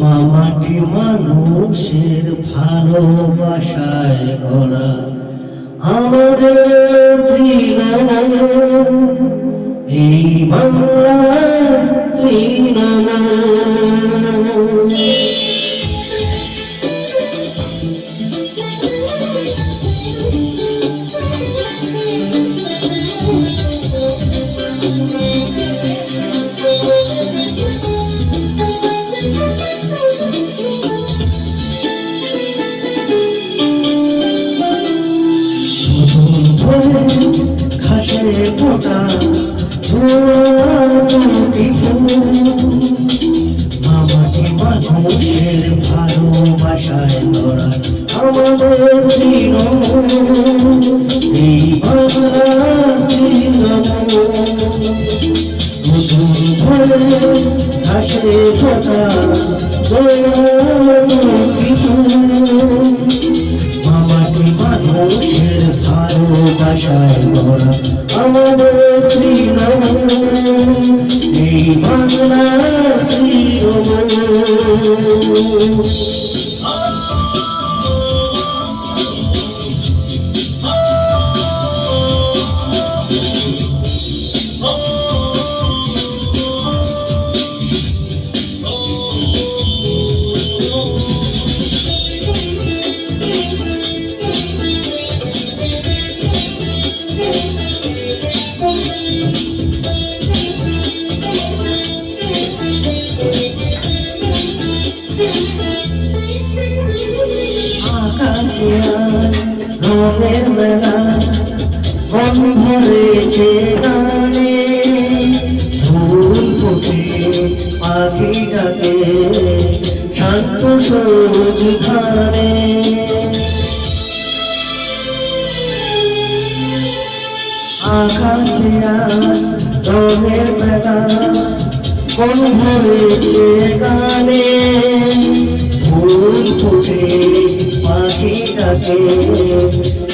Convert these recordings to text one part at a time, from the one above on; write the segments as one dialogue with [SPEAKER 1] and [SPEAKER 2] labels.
[SPEAKER 1] মামাটি মানুষের ভালোবাসায় গড়া আমাদের আমাকে মানুষের ভালোবাসায় ধরা আমাদের এই বাংলার হাসে নতুন এই প্রিয় তৃণমূল রঙের মেলা মন ভরেছে গানে ফুল ফুটে পাখি ডাকে, শান্ত সবুজ ধারে। আকাশে রঙের মেলা মন ভরেছে গানে ফুল ফুটে ডাকে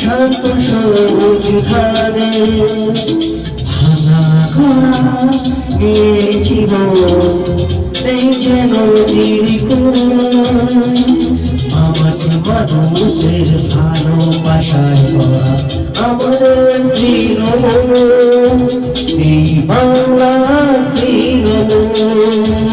[SPEAKER 1] শান্ত সবুজ ধারে ভাঙা ঘোড়া নিয়ে জীবন নেই যেন আমার মানুষের ভালোবাসায় ভরা আমাদের তৃণমূল। এই বাংলার তৃণমূল।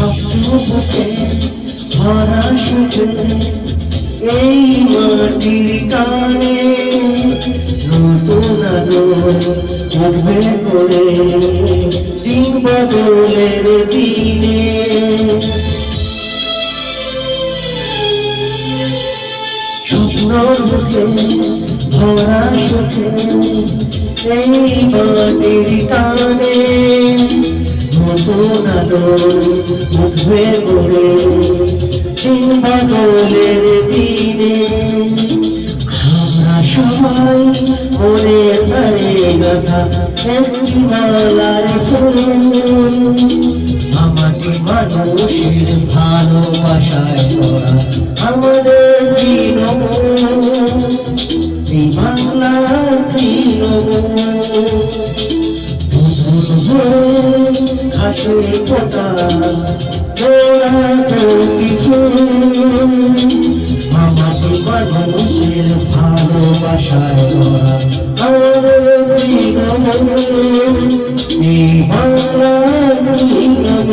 [SPEAKER 1] স্বপ্ন বুকে ভরা সুখে এই মাটির টানে নতুন আলো উঠবে করে দিন বদলের দিনে। স্বপ্ন বুকে ভরা সুখে এই মাটির টানে আলো উঠবে বলে দিন বদলের দিনে আমরা সবাই ফুল আমাকে মানুষের ভালোবাসায় করা আমাদের বাংলার তৃণমূল ঘাসে পোতা তোরা তো কিছু আমাকে মানুষের ভালোবাসায় ধরা এই তৃণমূল